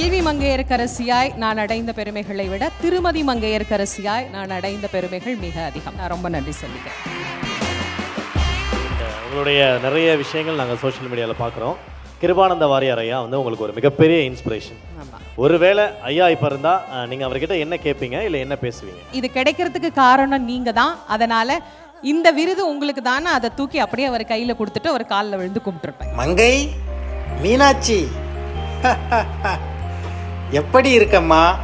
செல்வி மங்கையர்க்கரசியாய் நான் அடைந்த பெருமைகளை விட திருமதி மங்கையர்க்கரசியாய் நான் அடைந்த பெருமைகள் மிக அதிகம். நான் ரொம்ப நன்றி சொல்லிக்கிறேன். உங்களுடைய நிறைய விஷயங்கள் நாங்கள் சோஷியல் மீடியாவில் பார்க்குறோம் கிருபானந்த வாரியார் ஐயா வந்து உங்களுக்கு ஒரு மிகப்பெரிய இன்ஸ்பிரேஷன் ஒருவேளை ஐயா இப்போ இருந்தால் நீங்கள் அவர்கிட்ட என்ன கேட்பீங்க இல்லை என்ன பேசுவீங்க? இது கிடைக்கிறதுக்கு காரணம் நீங்க தான். அதனால இந்த விருது உங்களுக்கு தானே அதை தூக்கி அப்படியே அவர் கையில கொடுத்துட்டு அவர் காலில் விழுந்து கும்பிட்டுருப்பேன். மங்கை மீனாட்சி. எப்படி இருக்கம்மா?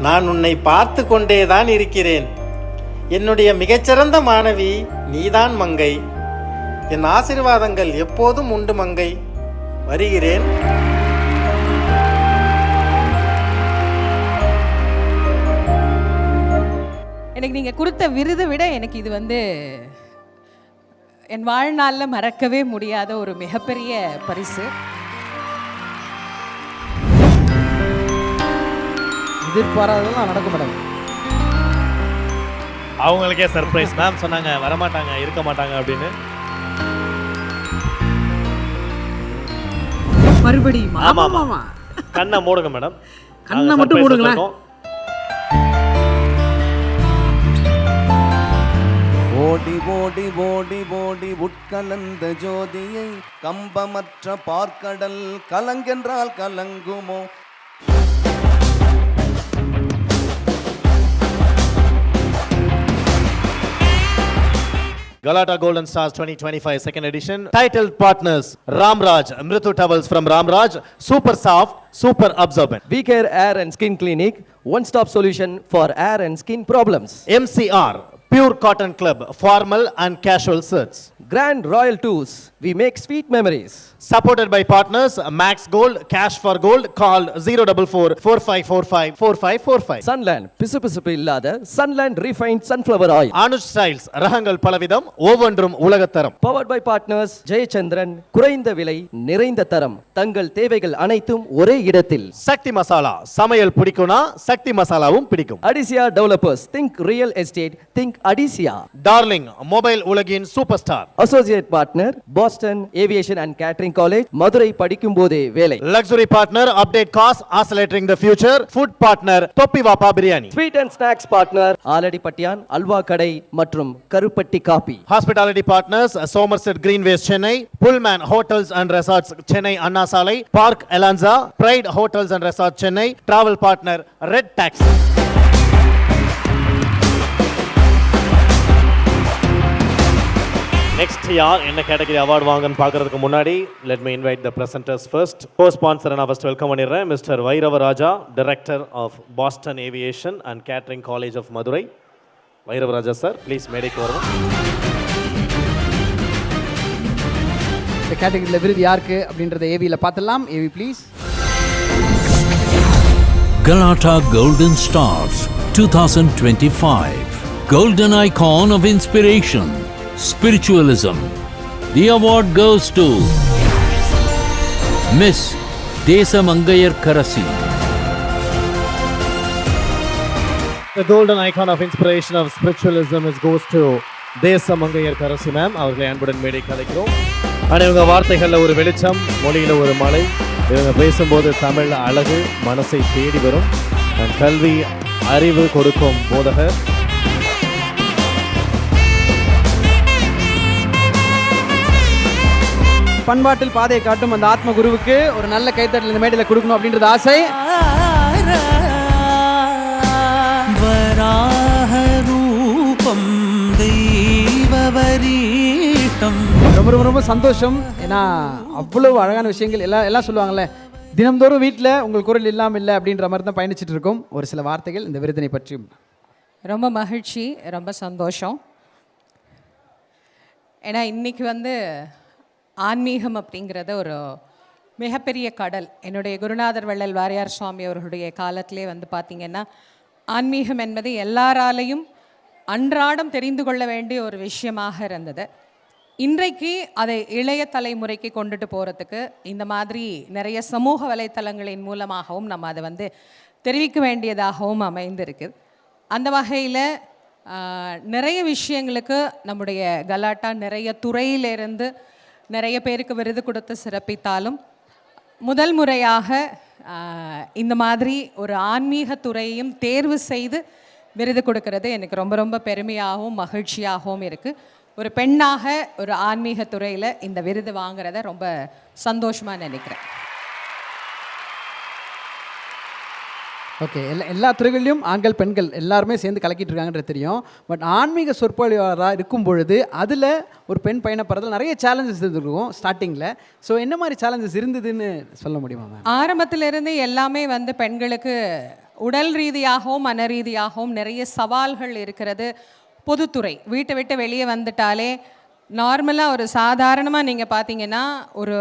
நான் உன்னை பார்த்து கொண்டே தான் இருக்கிறேன். என்னுடைய மிகச்சிறந்த மாணவி நீதான் மங்கை. என் ஆசீர்வாதங்கள் எப்போதும் உண்டு மங்கை. வருகிறேன். எனக்கு நீங்க கொடுத்த விருதை விட எனக்கு இது வந்து என் வாழ்நாளில் மறக்கவே முடியாத ஒரு மிகப்பெரிய பரிசு. எதிர்பாராததெல்லாம் நடக்கும் மேடம். அவங்களுக்கே சர்ப்ரைஸ் மேம் சொன்னாங்க வரமாட்டாங்க இருக்க மாட்டாங்க அப்படின்னு. மறுபடியும் ஆமா ஆமா. கண்ணை மூடுங்க மேடம். கண்ணை மட்டும் மூடுங்களேன். ஓடி ஓடி ஓடி ஓடி உட்கலந்த ஜோதியை கம்பமற்ற பார்க்கடல் கலங்கென்றால் கலங்குமோ? Galata Golden Stars 2025 second edition. Titled partners Ramraj, Mritu Towels from Ramraj, Super Soft, Super Absorbent. We Care Air and Skin Clinic, one stop solution for air and skin problems. MCR, Pure Cotton Club, formal and casual shirts. Grand Royal Tours, we make sweet memories. Supported by partners Max Gold, Cash for Gold, call 044 4545 4545. Sunland, பிசுபிசுப்பு இல்லாத Sunland Refined Sunflower Oil. Anuj styles ரகங்கள் பலவிதம் ஒவ்வொன்றும் உலகத்தரம் Powered by partners Jayachandran குறைந்த விலை நிறைந்த தரம் தங்கள் தேவைகள் அனைத்தும் ஒரே இடத்தில் சக்தி மசாலா சமையல் பிடிக்கும்னா சக்தி மசாலாவும் பிடிக்கும் Adisiya developers think real estate think Adisiya Darling mobile உலகின் super star associate partner Boston aviation and catering college Madurai படிக்கும் போதே வேலை. Luxury partner update gas accelerating the future food partner Thoppi Vaappa biryani sweet and snacks partner Aladipattiyan halwa கடை மற்றும் Karupatti coffee hospitality partners Somerset Greenways Chennai Pullman hotels and resorts Chennai Anna Salai Park Elanza Pride hotels and resort Chennai travel partner red taxi next யார் என்ன category award வாங்கன்னு பார்க்கறதுக்கு முன்னாடி let me invite the presenters first cosponsor நான் first welcome பண்ணிடுறேன். Mister Vairava Raja director of Boston aviation and catering college of Madurai Vairavaraja sir please மேடைக்கு வரணும் இந்த கேட்டகரியில் விருது யாருக்கு அப்படின்றத ஏவியில் பார்த்துடலாம். AV please Galata Golden Stars 2025. Golden Icon of Inspiration. Spiritualism the award goes to miss Desamangaiyarkarasi The golden icon of inspiration of spiritualism is goes to Desamangaiyarkarasi ma'am அவர்களை அன்புடன் மேடை கலைக்கிறோம் ஆனால் இவங்க வார்த்தைகளில் ஒரு வெளிச்சம் மொழியில் ஒரு மலை இவங்க பேசும்போது தமிழ் அழகு மனசை தேடி வரும் கல்வி அறிவு கொடுக்கும் போதகர் பண்பாட்டில் பாதையை காட்டும் அந்த ஆத்ம குருவுக்கு ஒரு நல்ல கைத்தட்டல் இந்த மேடையில் கொடுக்கணும் அப்படின்றது ஆசை. வராகரூபம் தெய்வவரீட்டம் ரொம்ப ரொம்ப ரொம்ப சந்தோஷம். ஏன்னா அவ்வளவு அழகான விஷயங்கள் எல்லாம் எல்லாம் சொல்லுவாங்கல்ல தினம்தோறும் வீட்டில் உங்கள் குரல் இல்லாமல் இல்லை அப்படின்ற மாதிரி தான் பயணிச்சுட்டு இருக்கோம். ஒரு சில வார்த்தைகள் இந்த விருதினை பற்றியும் ரொம்ப மகிழ்ச்சி ரொம்ப சந்தோஷம். ஏன்னா இன்னைக்கு வந்து ஆன்மீகம் அப்படிங்கிறத ஒரு மிகப்பெரிய கடல். என்னுடைய குருநாதர் வள்ளல் வாரியார் சுவாமி அவர்களுடைய காலத்திலே வந்து பார்த்திங்கன்னா ஆன்மீகம் என்பது எல்லாராலையும் அன்றாடம் தெரிந்து கொள்ள வேண்டிய ஒரு விஷயமாக இருந்தது. இன்றைக்கு அதை இளைய தலைமுறைக்கு கொண்டுட்டு போகிறதுக்கு இந்த மாதிரி நிறைய சமூக வலைத்தளங்களின் மூலமாகவும் நம்ம அதை வந்து தெரிவிக்க வேண்டியதாகவும் அமைந்திருக்குது அந்த வகையில் நிறைய விஷயங்களுக்கு நம்முடைய கலாட்டா நிறைய துறையிலிருந்து நிறைய பேருக்கு விருது கொடுத்து சிறப்பித்தாலும் முதல் முறையாக இந்த மாதிரி ஒரு ஆன்மீக துறையையும் தேர்வு செய்து விருது கொடுக்கறது எனக்கு ரொம்ப ரொம்ப பெருமையாகவும் மகிழ்ச்சியாகவும் இருக்குது ஒரு பெண்ணாக ஒரு ஆன்மீக துறையில் இந்த விருது வாங்குறத ரொம்ப சந்தோஷமாக நினைக்கிறேன். ஓகே எல்லா எல்லா துறைகளிலும் ஆண்கள் பெண்கள் எல்லாருமே சேர்ந்து கலக்கிட்டு இருக்காங்கன்றது தெரியும். பட் ஆன்மீக சொற்பொழிவாளராக இருக்கும் பொழுது அதில் ஒரு பெண் பயணப்படுறதுல நிறைய சேலஞ்சஸ் இருந்திருக்கும் ஸ்டார்டிங்கில் ஸோ என்ன மாதிரி சேலஞ்சஸ் இருந்ததுன்னு சொல்ல முடியுமா மேம் ஆரம்பத்திலிருந்து எல்லாமே வந்து பெண்களுக்கு உடல் ரீதியாகவும் மன ரீதியாகவும் நிறைய சவால்கள் இருக்கிறது பொதுத்துறை. வீட்டை விட்டு வெளியே வந்துட்டாலே நார்மலாக ஒரு சாதாரணமாக நீங்கள் பார்த்தீங்கன்னா ஒரு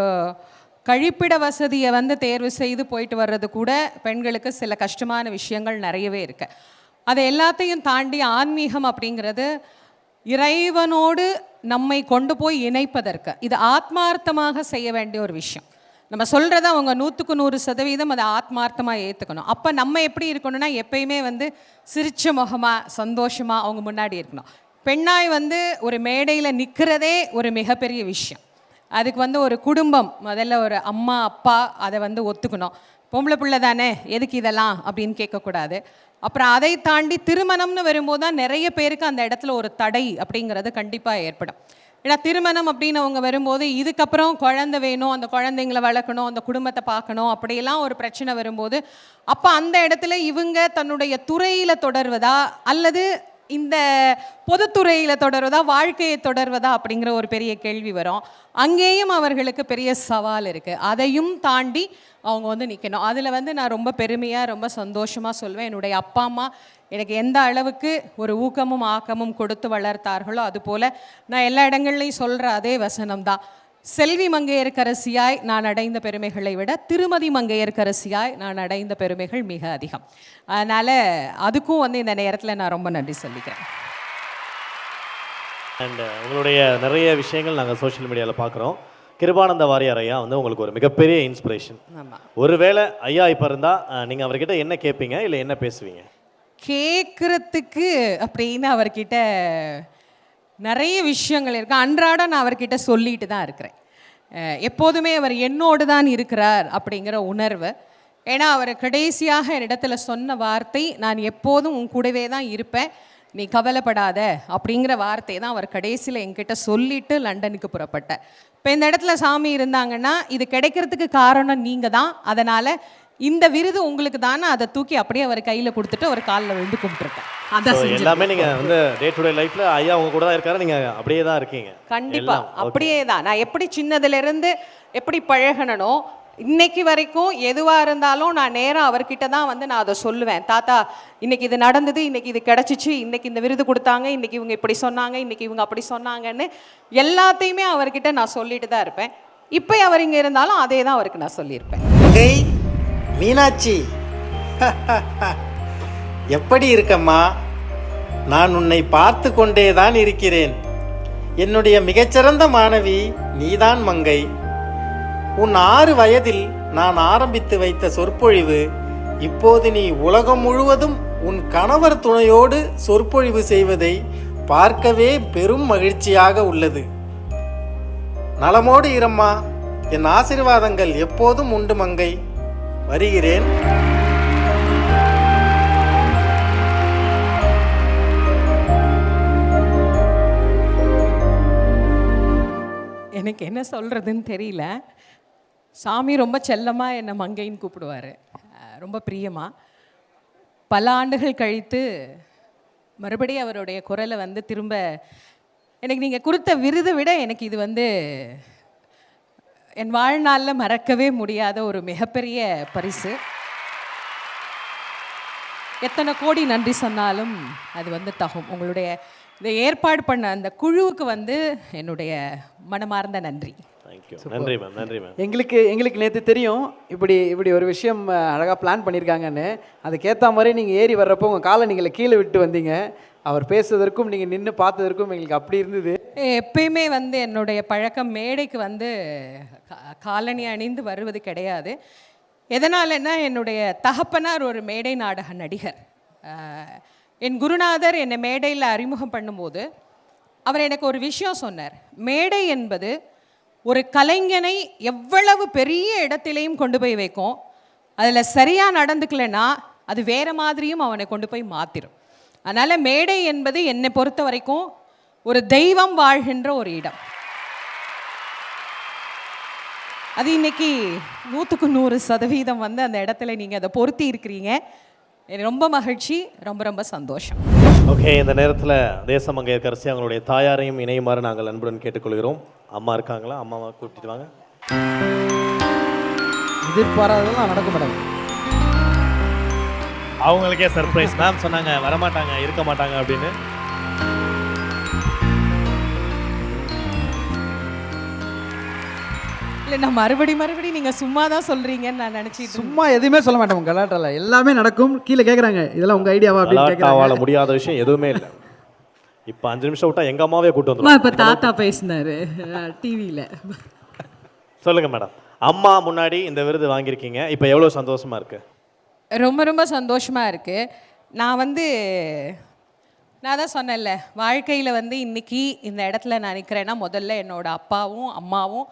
கழிப்பிட வசதியை வந்து தேர்வு செய்து போயிட்டு வர்றது கூட பெண்களுக்கு சில கஷ்டமான விஷயங்கள் நிறையவே இருக்கு. அதை எல்லாத்தையும் தாண்டி ஆன்மீகம் அப்படிங்கிறது இறைவனோடு நம்மை கொண்டு போய் இணைப்பதற்கு இது ஆத்மார்த்தமாக செய்ய வேண்டிய ஒரு விஷயம். நம்ம சொல்கிறத அவங்க நூற்றுக்கு நூறு சதவீதம் அதை ஆத்மார்த்தமாக ஏற்றுக்கணும் அப்போ நம்ம எப்படி இருக்கணும்னா எப்பயுமே வந்து சிரிச்ச முகமாக சந்தோஷமாக அவங்க முன்னாடி இருக்கணும். பெண்ணாய் வந்து ஒரு மேடையில் நிற்கிறதே ஒரு மிகப்பெரிய விஷயம். அதுக்கு வந்து ஒரு குடும்பம் முதல்ல ஒரு அம்மா அப்பா அதை வந்து ஒத்துக்கணும். பொம்பளை பிள்ளை தானே எதுக்கு இதெல்லாம் அப்படின்னு கேட்கக்கூடாது. அப்புறம் அதை தாண்டி திருமணம்னு வரும்போது தான் நிறைய பேருக்கு அந்த இடத்துல ஒரு தடை அப்படிங்கிறது கண்டிப்பாக ஏற்படும். ஏன்னா திருமணம் அப்படின்னு அவங்க வரும்போது இதுக்கப்புறம் குழந்தை வேணும் அந்த குழந்தைங்களை வளர்க்கணும் அந்த குடும்பத்தை பார்க்கணும் அப்படியெல்லாம் ஒரு பிரச்சனை வரும்போது அப்போ அந்த இடத்துல இவங்க தன்னுடைய துறையில் தொடர்வதா அல்லது இந்த பொதுத்துறையில் தொடர்வதா வாழ்க்கையை தொடர்வதா அப்படிங்கிற ஒரு பெரிய கேள்வி வரும். அங்கேயும் அவர்களுக்கு பெரிய சவால் இருக்குது அதையும் தாண்டி அவங்க வந்து நிற்கணும் அதில் வந்து நான் ரொம்ப பெருமையாக ரொம்ப சந்தோஷமாக சொல்வேன். என்னுடைய அப்பா அம்மா எனக்கு எந்த அளவுக்கு ஒரு ஊக்கமும் ஆக்கமும் கொடுத்து வளர்த்தார்களோ அதுபோல் நான் எல்லா இடங்கள்லையும் சொல்கிற அதே வசனம் தான் செல்வி மங்கையர்க்கரசியாய் நான் அடைந்த பெருமைகளை விட திருமதி மங்கையர்க்கரசியாய் நான் அடைந்த பெருமைகள் மிக அதிகம். அதனால் அதுக்கும் வந்து இந்த நேரத்தில் நான் ரொம்ப நன்றி சொல்லிக்கிறேன். அண்ட் உங்களுடைய நிறைய விஷயங்கள் நாங்கள் சோஷியல் மீடியாவில் பார்க்குறோம் கிருபானந்த வாரியார் ஐயா வந்து உங்களுக்கு ஒரு மிகப்பெரிய இன்ஸ்பிரேஷன் ஒருவேளை ஐயா இப்போ இருந்தால் நீங்கள் அவர்கிட்ட என்ன கேட்பீங்க இல்லை என்ன பேசுவீங்க? கேட்குறதுக்கு அப்படின்னு அவர்கிட்ட நிறைய விஷயங்கள் இருக்கு. அன்றாட நான் அவர்கிட்ட சொல்லிட்டு தான் இருக்கிறேன். எப்போதுமே அவர் என்னோடு தான் இருக்கிறார் அப்படிங்கிற உணர்வு. ஏன்னா அவர் கடைசியாக என்னிடத்துல சொன்ன வார்த்தை நான் எப்போதும் உன் கூடவே தான் இருப்பேன். நீ கவலைப்படாத அப்படிங்கிற வார்த்தை தான் அவர் கடைசியில் என்கிட்ட சொல்லிட்டு லண்டனுக்கு புறப்பட்டார். இப்போ இந்த இடத்துல சாமி இருந்தாங்கன்னா இது கிடைக்கிறதுக்கு காரணம் நீங்கள் தான். அதனால் இந்த விருது உங்களுக்கு தானே அதை தூக்கி அப்படியே அவர் கையில் கொடுத்துட்டு அவர் காலில் விழுந்து கும்பிட்டுருக்கேன் அதான். எல்லாமே நீங்கள் வந்து டே டு டே லைஃப்பில் ஐயா உங்க கூட தான் இருக்காரு நீங்கள் அப்படியே தான் இருக்கீங்க. கண்டிப்பா எல்லாம், okay. அப்படியே தான். நான் எப்படி சின்னதுல இருந்து எப்படி பழகனனோ இன்னைக்கு வரைக்கும் எதுவா இருந்தாலும் நான் நேரா அவர்கிட்ட தான் வந்து நான் அதை சொல்லுவேன். தாத்தா இன்னைக்கு இது நடந்தது இன்னைக்கு இது கிடைச்சிச்சு இன்னைக்கு இந்த விருது கொடுத்தாங்க இன்னைக்கு இவங்க இப்படி சொன்னாங்க இன்னைக்கு இவங்க அப்படி சொன்னாங்கன்னு எல்லாத்தையுமே அவர்கிட்ட நான் சொல்லிட்டு தான் இருப்பேன். இப்போ அவர் இங்க இருந்தாலும் அதே தான் அவருக்கு நான் சொல்லியிருப்பேன். மீனாட்சி. எப்படி இருக்கம்மா? நான் உன்னை பார்த்து கொண்டே தான் இருக்கிறேன். என்னுடைய மிகச்சிறந்த மாணவி நீதான் மங்கை. உன் ஆறு வயதில் நான் ஆரம்பித்து வைத்த சொற்பொழிவு இப்போது நீ உலகம் முழுவதும் உன் கணவர் துணையோடு சொற்பொழிவு செய்வதை பார்க்கவே பெரும் மகிழ்ச்சியாக உள்ளது. நலமோடு இரம்மா. என் ஆசீர்வாதங்கள் எப்போதும் உண்டு மங்கை. வருகிறேன். எனக்கு என்ன சொல்கிறதுன்னு தெரியல. சாமி ரொம்ப செல்லமாக என்னை மங்கைன்னு கூப்பிடுவார். ரொம்ப பிரியமாக பல ஆண்டுகள் கழித்து மறுபடியும் அவருடைய குரலை வந்து திரும்ப எனக்கு நீங்கள் கொடுத்த விருதை விட எனக்கு இது வந்து என் வாழ்நாளில் மறக்கவே முடியாத ஒரு மிகப்பெரிய பரிசு. எத்தனை கோடி நன்றி சொன்னாலும் அது வந்து தகும். உங்களுடைய இதை ஏற்பாடு பண்ண அந்த குழுவுக்கு வந்து என்னுடைய மனமார்ந்த நன்றி. தேங்க்யூ நன்றி மேம் நன்றி மேம் எங்களுக்கு எங்களுக்கு நேற்று தெரியும் இப்படி இப்படி ஒரு விஷயம் அழகாக பிளான் பண்ணியிருக்காங்கன்னு அதுக்கேற்ற மாதிரி நீங்கள் ஏறி வர்றப்போ உங்கள் காலை நீங்கள் கீழே விட்டு வந்தீங்க. அவர் பேசுவதற்கும் நீங்கள் நின்று பார்த்ததற்கும் எங்களுக்கு அப்படி இருந்தது. எப்பயுமே வந்து என்னுடைய பழக்கம் மேடைக்கு வந்து கா- அணிந்து வருவது கிடையாது. எதனாலன்னா என்னுடைய தகப்பனார் ஒரு மேடை நாடக நடிகர். என் குருநாதர் என்னை மேடையில் அறிமுகம் பண்ணும்போது அவர் எனக்கு ஒரு விஷயம் சொன்னார். மேடை என்பது ஒரு கலைஞனை எவ்வளவு பெரிய இடத்திலையும் கொண்டு போய் வைக்கும். அதில் சரியாக நடந்துக்கலைன்னா அது வேறு மாதிரியும் அவனை கொண்டு போய் மாற்றிடும் அதனால் மேடை என்பது என்னை பொறுத்த வரைக்கும் ஒரு தெய்வம் வாழ்கின்ற ஒரு இடம். அது இன்னைக்கு நூற்றுக்கு நூறு சதவீதம் வந்து அந்த இடத்துல நீங்கள் அதை பொருத்தி இருக்கிறீங்க. ரொம்ப மகிழ்ச்சி ரொம்ப ரொம்ப சந்தோஷம். ஓகே இந்த நேரத்தில் தேசமங்கையர்கரசி அவங்களுடைய தாயாரையும் இணையுமாறு நாங்கள் அன்புடன் கேட்டுக்கொள்கிறோம். அம்மா இருக்காங்களா? அம்மாவை கூட்டிட்டு வாங்க. எதிர்பாராததெல்லாம் நடக்கும் மேடம். அவங்களுக்கே சர்ப்ரைஸ் மேம் சொன்னாங்க வரமாட்டாங்க இருக்க மாட்டாங்க அப்படின்னு. இல்லை நான் மறுபடி மறுபடி நீங்கள் சும்மா தான் சொல்கிறீங்கன்னு நான் நினச்சிட்டு இருந்தேன். சும்மா எதுவுமே சொல்ல மாட்டோம் உங்க கலாட்டால எல்லாமே நடக்கும் கீழே கேட்குறாங்க இதெல்லாம் உங்க ஐடியாவா அப்படின்னு வாழ முடியாத விஷயம் எதுவுமே இல்லை. இப்போ அஞ்சு நிமிஷம் விட்டா எங்க அம்மாவே கூட்டு அம்மா இப்போ வந்துடும் தாத்தா பேசினாரு டிவியில் சொல்லுங்க மேடம் அம்மா முன்னாடி இந்த விருது வாங்கியிருக்கீங்க. இப்போ எவ்வளோ சந்தோஷமா இருக்கு? ரொம்ப ரொம்ப சந்தோஷமாக இருக்குது நான் வந்து நான் தான் சொன்னேன்ல வாழ்க்கையில் வந்து இன்னைக்கு இந்த இடத்துல நான் நிற்கிறேன்னா முதல்ல என்னோடய அப்பாவும் அம்மாவும்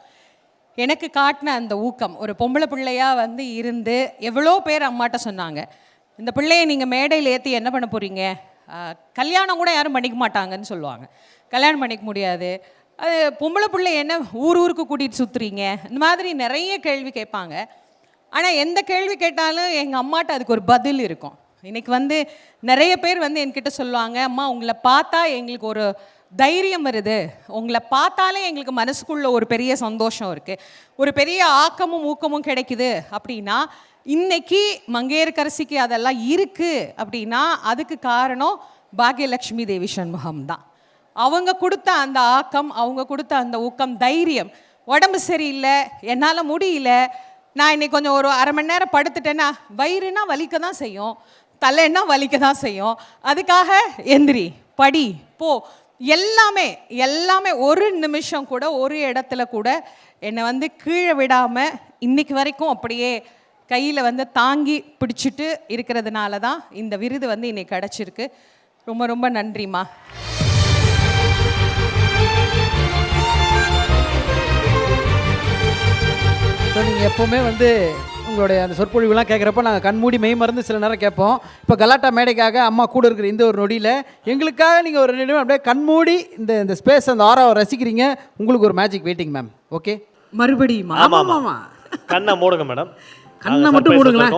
எனக்கு காட்டின அந்த ஊக்கம். ஒரு பொம்பளை பிள்ளையாக வந்து இருந்து எவ்வளோ பேர் அம்மாட்ட சொன்னாங்க. இந்த பிள்ளையை நீங்கள் மேடையில் ஏற்றி என்ன பண்ண போகிறீங்க கல்யாணம் கூட யாரும் பண்ணிக்க மாட்டாங்கன்னு சொல்லுவாங்க. கல்யாணம் பண்ணிக்க முடியாது. அது பொம்பளை பிள்ளை என்ன ஊர் ஊருக்கு கூட்டிகிட்டு சுற்றுறீங்க இந்த மாதிரி நிறைய கேள்வி கேட்பாங்க. ஆனால் எந்த கேள்வி கேட்டாலும் எங்கள் அம்மாட்ட அதுக்கு ஒரு பதில் இருக்கும். இன்றைக்கி வந்து நிறைய பேர் வந்து என்கிட்ட சொல்லுவாங்க அம்மா உங்களை பார்த்தா எங்களுக்கு ஒரு தைரியம் வருது. உங்களை பார்த்தாலே எங்களுக்கு மனசுக்குள்ள ஒரு பெரிய சந்தோஷம் இருக்குது ஒரு பெரிய ஆக்கமும் ஊக்கமும் கிடைக்குது. அப்படின்னா இன்னைக்கு மங்கையர்கரசிக்கு அதெல்லாம் இருக்குது அப்படின்னா அதுக்கு காரணம் பாகியலட்சுமி தேவி சண்முகம் தான். அவங்க கொடுத்த அந்த ஆக்கம் அவங்க கொடுத்த அந்த ஊக்கம் தைரியம். உடம்பு சரியில்லை என்னால் முடியல நான் இன்னைக்கு கொஞ்சம் ஒரு அரை மணி நேரம் படுத்துட்டேன்னா வயிறுனா வலிக்க தான் செய்யும் தலைன்னா வலிக்க தான் செய்யும். அதுக்காக எந்திரி படி போ. எல்லாமே எல்லாமே ஒரு நிமிஷம் கூட ஒரு இடத்துல கூட என்னை வந்து கீழே விடாமல் இன்னைக்கு வரைக்கும் அப்படியே கையில் வந்து தாங்கி பிடிச்சிட்டு இருக்கிறதுனால தான் இந்த விருது வந்து இன்னைக்கு கிடச்சிருக்கு. ரொம்ப ரொம்ப நன்றிம்மா. ஸோ நீங்கள் எப்போவுமே வந்து உங்களுடைய அந்த சொற்பொழிவுலாம் கேட்குறப்ப நாங்கள் கண்மூடி மெய் மறந்து சில நேரம் கேட்போம். இப்போ கலாட்டா மேடைக்காக அம்மா கூட இருக்கிற இந்த ஒரு நொடியில் எங்களுக்காக நீங்கள் ஒரு ரெண்டு நிமிடம் அப்படியே கண்மூடி இந்த இந்த ஸ்பேஸ் அந்த ஆறாவை ரசிக்கிறீங்க. உங்களுக்கு ஒரு மேஜிக் வெயிட்டிங் மேம் ஓகே மறுபடியுமா? ஆமா ஆமாம். ஆமா ஆமாம். கண்ணை மூடுங்க மேடம் கண்ணை மட்டும் மூடுங்களேன்.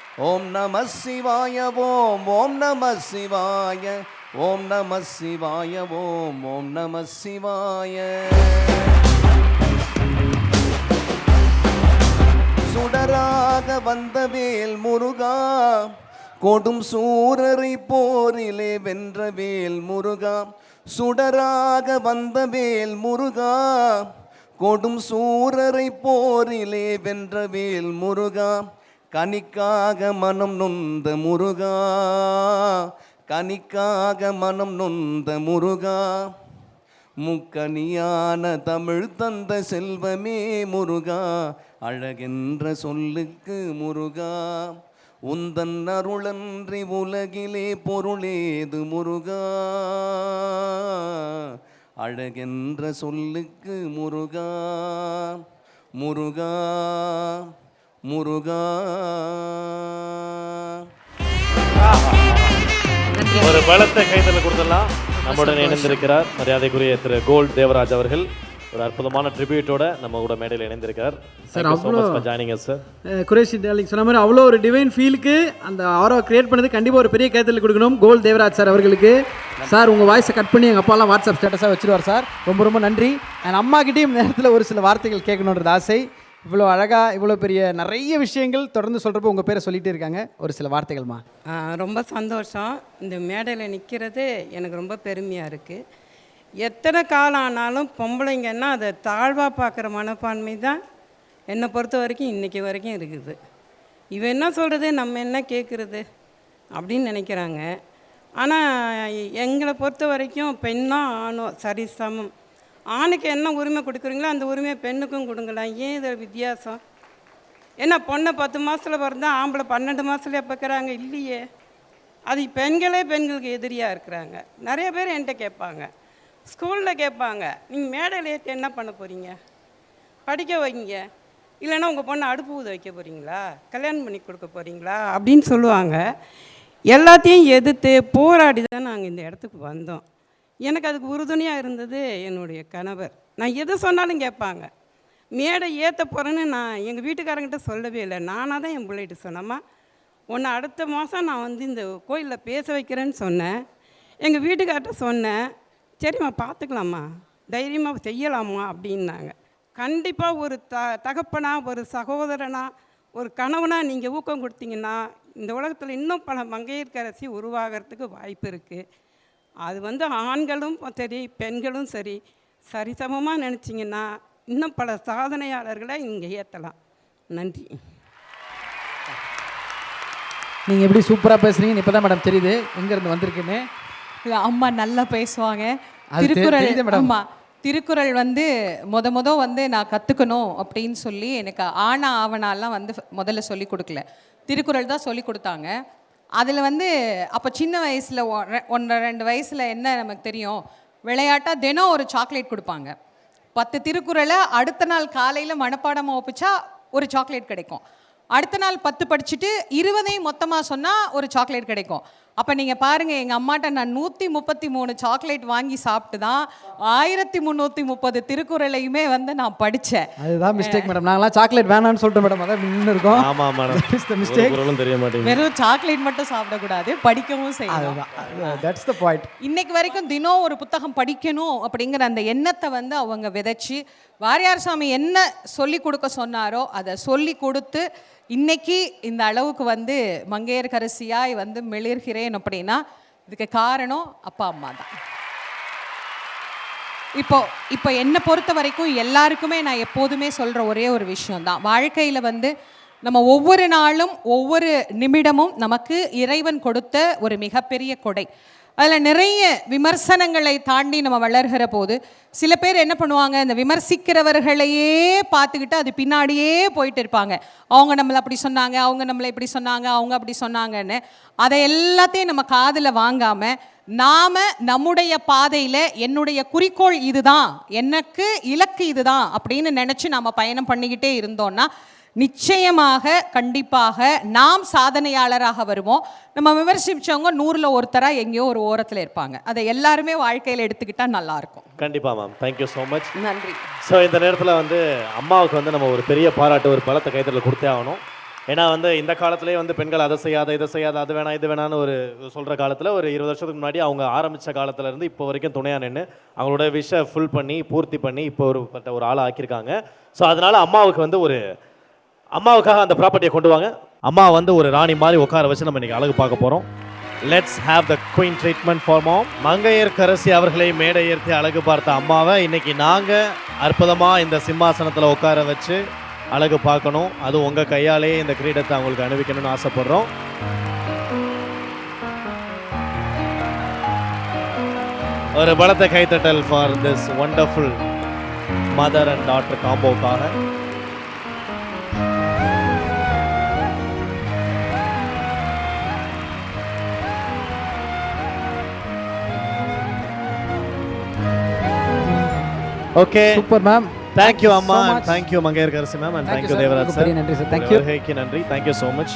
ஓம் நம சிவாய ஓம் ஓம் நம சிவாய ஓம் நம சிவாய ஓம் ஓம் நம சிவாய. சுடராக வந்த வேல் முருகா கொடும் சூரரை போரிலே வென்ற வேல் முருகா. சுடராக வந்த வேல் முருகா கொடும் சூரரை போரிலே வென்ற வேல் முருகா. கனிக்காக மனம் நொந்த முருகா கனிக்காக மனம் நொந்த முருகா முக்கனியான தமிழ் தந்த செல்வமே முருகா அழகென்ற சொல்லுக்கு முருகா உந்தன் அருளன்றி உலகிலே பொருளேது முருகா அழகென்ற சொல்லுக்கு முருகா முருகா. முருகா. ஒரு பலத்த கைதல கொடுத்துடலாம். நம்முடன் இணைந்திருக்கிறார் மரியாதைக்குரிய திரு கோல்ட் தேவராஜ் அவர்கள். ஒரு அற்புதமான ட்ரிபியூட்டோட நம்ம கூட மேடையில் இணைந்திருக்கார் so அவ்வளோ- us சார் குரேஷி டார்லிங் சொன்ன மாதிரி அவ்வளோ ஒரு டிவைன் ஃபீலுக்கு அந்த ஆரோ கிரியேட் பண்ணது கண்டிப்பாக ஒரு பெரிய கேத்தல் கொடுக்கணும். கோல் தேவராஜ் சார் அவர்களுக்கு. சார் உங்கள் வாய்ஸை கட் பண்ணி எங்கள் அப்பாலாம் வாட்ஸ்அப் ஸ்டேட்டஸாக வச்சிருவார் சார் ரொம்ப ரொம்ப நன்றி. அண்ட் அம்மாக்கிட்டேயும் நேரத்தில் ஒரு சில வார்த்தைகள் கேட்கணுன்றது ஆசை. இவ்வளோ அழகாக இவ்வளோ பெரிய நிறைய விஷயங்கள் தொடர்ந்து சொல்கிறப்ப உங்கள் பேரை சொல்லிகிட்டே இருக்காங்க. ஒரு சில வார்த்தைகள்மா. ரொம்ப சந்தோஷம். இந்த மேடையில் நிற்கிறது எனக்கு ரொம்ப பெருமையாக இருக்குது எத்தனை காலம் ஆனாலும் பொம்பளைங்கன்னா அதை தாழ்வாக பார்க்குற மனப்பான்மை தான் என்னை பொறுத்த வரைக்கும் இன்றைக்கி வரைக்கும் இருக்குது. இவன் என்ன சொல்கிறது நம்ம என்ன கேட்குறது அப்படின்னு நினைக்கிறாங்க. ஆனால் எங்களை பொறுத்த வரைக்கும் பெண்ணாக ஆணும் சரி சமம். ஆணுக்கு என்ன உரிமை கொடுக்குறீங்களோ அந்த உரிமையை பெண்ணுக்கும் கொடுங்கலாம் ஏன் இதில் வித்தியாசம்? ஏன்னா பொண்ணை பத்து மாதத்தில் பிறந்தா ஆம்பளை பன்னெண்டு மாதத்துலேயே பார்க்குறாங்க இல்லையே? அது பெண்களே பெண்களுக்கு எதிரியாக இருக்கிறாங்க. நிறைய பேர் என்கிட்ட கேட்பாங்க. ஸ்கூலில் கேட்பாங்க நீங்கள் மேடையில் ஏற்றி என்ன பண்ண போகிறீங்க படிக்க வைங்க. இல்லைன்னா உங்கள் பொண்ணை அடுப்பு ஊத வைக்க போகிறீங்களா கல்யாணம் பண்ணி கொடுக்க போகிறீங்களா அப்படின்னு சொல்லுவாங்க. எல்லாத்தையும் எதிர்த்து போராடி தான் நாங்கள் இந்த இடத்துக்கு வந்தோம். எனக்கு அதுக்கு உறுதுணையாக இருந்தது என்னுடைய கணவர். நான் எது சொன்னாலும் கேட்பாங்க. மேடை ஏற்ற போகிறேன்னு நான் எங்கள் வீட்டுக்காரங்கிட்ட சொல்லவே இல்லை. நானாக தான் என் பிள்ளைகிட்ட சொன்னம்மா உன்னை அடுத்த மாதம் நான் வந்து இந்த கோயிலில் பேச வைக்கிறேன்னு சொன்னேன். எங்கள் வீட்டுக்கார்ட்ட சொன்னேன். சரிம்மா பார்த்துக்கலாம்மா தைரியமாக செய்யலாமா அப்படின்னாங்க. கண்டிப்பாக ஒரு த தகப்பனா ஒரு சகோதரனா ஒரு கணவனாக நீங்கள் ஊக்கம் கொடுத்தீங்கன்னா இந்த உலகத்தில் இன்னும் பல மங்கையர்க்கரசி உருவாகிறதுக்கு வாய்ப்பு இருக்குது அது வந்து ஆண்களும் சரி பெண்களும் சரி சரிசமமாக நினச்சிங்கன்னா இன்னும் பல சாதனையாளர்களை இங்கே ஏற்றலாம் நன்றி. நீங்கள் எப்படி சூப்பராக பேசுகிறீங்கன்னு இப்போ தான் மேடம் தெரியுது. எங்கேருந்து வந்திருக்குன்னு அம்மா நல்லா பேசுவாங்க. திருக்குறள். ஆமா திருக்குறள் வந்து முத முத வந்து நான் கற்றுக்கணும் அப்படின்னு சொல்லி எனக்கு ஆனா ஆவணாலாம் வந்து முதல்ல சொல்லி கொடுக்கல. திருக்குறள் தான் சொல்லி கொடுத்தாங்க. அதில் வந்து அப்போ சின்ன வயசில் ஒன்றரை ரெண்டு வயசில் என்ன நமக்கு தெரியும்? விளையாட்டாக தினம் ஒரு சாக்லேட் கொடுப்பாங்க. பத்து திருக்குறளை அடுத்த நாள் காலையில் மனப்பாடமாக ஒப்பிச்சா ஒரு சாக்லேட் கிடைக்கும். அடுத்த நாள் பத்து படிச்சுட்டு இருபதையும் மொத்தமாக சொன்னால் ஒரு சாக்லேட் கிடைக்கும். அப்போ நீங்கள் பாருங்கள் எங்கள் அம்மாட்ட நான் நூற்றி முப்பத்தி மூணு சாக்லேட் வாங்கி சாப்பிட்டு தான் ஆயிரத்தி முந்நூற்றி முப்பது திருக்குறளையுமே வந்து நான் படித்தேன் அதுதான் மிஸ்டேக் மேடம் நாங்களாம் சாக்லேட் வேணாம்னு சொல்லிட்டோம் மேடம் அதான் நின்று இருக்கோம். ஆமா மேடம். குரலும் தெரிய மாட்டேங்குது. வெறும் சாக்லேட் மட்டும் சாப்பிடக்கூடாது படிக்கவும் செய்யணும் அதுதான். தட்ஸ் த பாயிண்ட் இன்னைக்கு வரைக்கும் தினம் ஒரு புத்தகம் படிக்கணும் அப்படிங்கிற அந்த எண்ணத்தை வந்து அவங்க விதைச்சு வாரியார் சாமி என்ன சொல்லி கொடுக்க சொன்னாரோ அதை சொல்லி கொடுத்து இன்னைக்கு இந்த அளவுக்கு வந்து மங்கையர்கரசியாய் வந்து மிளிர்கிறேன் அப்படின்னா இதுக்கு காரணம் அப்பா அம்மா தான். இப்போ இப்போ என்னை பொறுத்த வரைக்கும் எல்லாருக்குமே நான் எப்போதுமே சொல்கிற ஒரே ஒரு விஷயம் தான். வாழ்க்கையில் வந்து நம்ம ஒவ்வொரு நாளும் ஒவ்வொரு நிமிடமும் நமக்கு இறைவன் கொடுத்த ஒரு மிகப்பெரிய கொடை. அதில் நிறைய விமர்சனங்களை தாண்டி நம்ம வளர்கிற போது சில பேர் என்ன பண்ணுவாங்க இந்த விமர்சிக்கிறவர்களையே பார்த்துக்கிட்டு அது பின்னாடியே போயிட்டு இருப்பாங்க. அவங்க நம்மளை அப்படி சொன்னாங்க அவங்க நம்மளை இப்படி சொன்னாங்க அவங்க அப்படி சொன்னாங்கன்னு அதை எல்லாத்தையும் நம்ம காதில் வாங்காமல் நாம் நம்முடைய பாதையில் என்னுடைய குறிக்கோள் இதுதான் எனக்கு இலக்கு இதுதான் அப்படின்னு நினச்சி நாம் பயணம் பண்ணிக்கிட்டே இருந்தோம்னா நிச்சயமாக கண்டிப்பாக நாம் சாதனையாளராக வருவோம். நம்ம விமர்சிச்சவங்க நூறுல ஒருத்தரா எங்கேயோ ஒரு ஓரத்துல இருப்பாங்க. அதை எல்லாருமே வாழ்க்கையில எடுத்துக்கிட்டா நல்லா இருக்கும். கண்டிப்பா ma'am thank you so much நன்றி. ஸோ இந்த நேரத்தில் வந்து அம்மாவுக்கு வந்து நம்ம ஒரு பெரிய பாராட்டு ஒரு பலத்தை கைத்தல கொடுத்தே ஆகணும். ஏன்னா வந்து இந்த காலத்திலே வந்து பெண்கள் அதை செய்யாத இதை செய்யாத அது வேணாம் இது வேணான்னு ஒரு சொல்கிற காலத்தில் ஒரு இருபது வருஷத்துக்கு முன்னாடி அவங்க ஆரம்பித்த காலத்துல இருந்து இப்போ வரைக்கும் துணையாக நின்று அவங்களோட விஷை ஃபுல் பண்ணி பூர்த்தி பண்ணி இப்போ ஒரு பட்ட ஒரு ஆளை ஆக்கியிருக்காங்க. ஸோ அதனால அம்மாவுக்கு வந்து ஒரு அம்மாவுக்காக அந்த ப்ராப்பர்ட்டியை கொண்டு வாங்க. அம்மா வந்து ஒரு ராணி மாதிரி உட்கார வச்சு நம்ம இன்னைக்கு அழகு பார்க்க போகிறோம் let's have the queen treatment for ma'am Mangaiyarkarasi அவர்களை மேடை ஏற்றி அழகு பார்த்த அம்மாவை இன்னைக்கு நாங்கள் அற்புதமாக இந்த சிம்மாசனத்தில் உட்கார வச்சு அழகு பார்க்கணும். அது உங்கள் கையாலேயே இந்த கிரீடத்தை அவங்களுக்கு அணிவிக்கணும்னு ஆசைப்படுறோம். ஒரு பலத்த கைத்தட்டல் for this wonderful mother and doctor காம்போக்காக okay super ma'am thank you அம்மா. Thank you Mangaiyarkarasi ma'am and Thank you, thank you sir. Devaraj sir நன்றி. Thank you. வருகைக்கு நன்றி thank you so much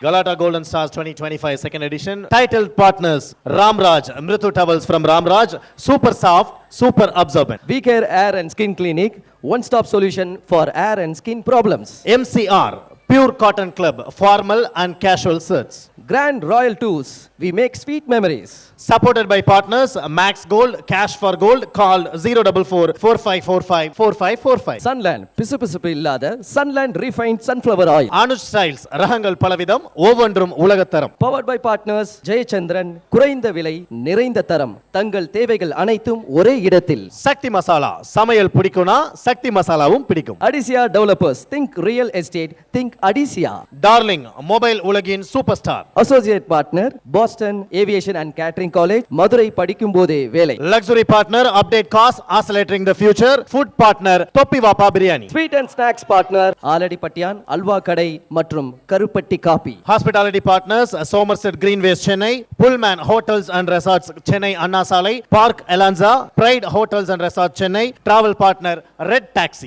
Galata Golden Stars 2025 second edition. Titled partners Ramraj, Mritu Towels from Ramraj, Super Soft, Super Absorbent. We Care Air and Skin Clinic, one stop solution for air and skin problems. MCR, Pure Cotton Club, formal and casual shirts. Grand Royal Tours, we make sweet memories. Supported by partners Max Gold, Cash for Gold, call 044 4545 4545. Sunland, பிசுபிசுப்பு இல்லாத Sunland refined sunflower oil. Anuj styles ரகங்கள் பலவிதம் ஒவ்வொன்றும் உலகத்தரம் Powered by partners Jayachandran குறைந்த விலை நிறைந்த தரம். தங்கள் தேவைகள் அனைத்தும் ஒரே இடத்தில். சக்தி மசாலா சமையல் பிடிக்கும்னா சக்தி மசாலாவும் பிடிக்கும். Adisiya developers think real estate think Adisiya Darling mobile உலகின் super star associate partner Boston aviation and catering college Madurai படிக்கும் போதே வேலை. Luxury partner update gas accelerating the future food partner Thoppi Vaappa biryani sweet and snacks partner Aladipattiyan halwa கடை மற்றும் Karupatti coffee hospitality partners Somerset Greenways Chennai Pullman hotels and resorts Chennai Anna Salai Park Elanza Pride hotels and resort Chennai travel partner Red Taxi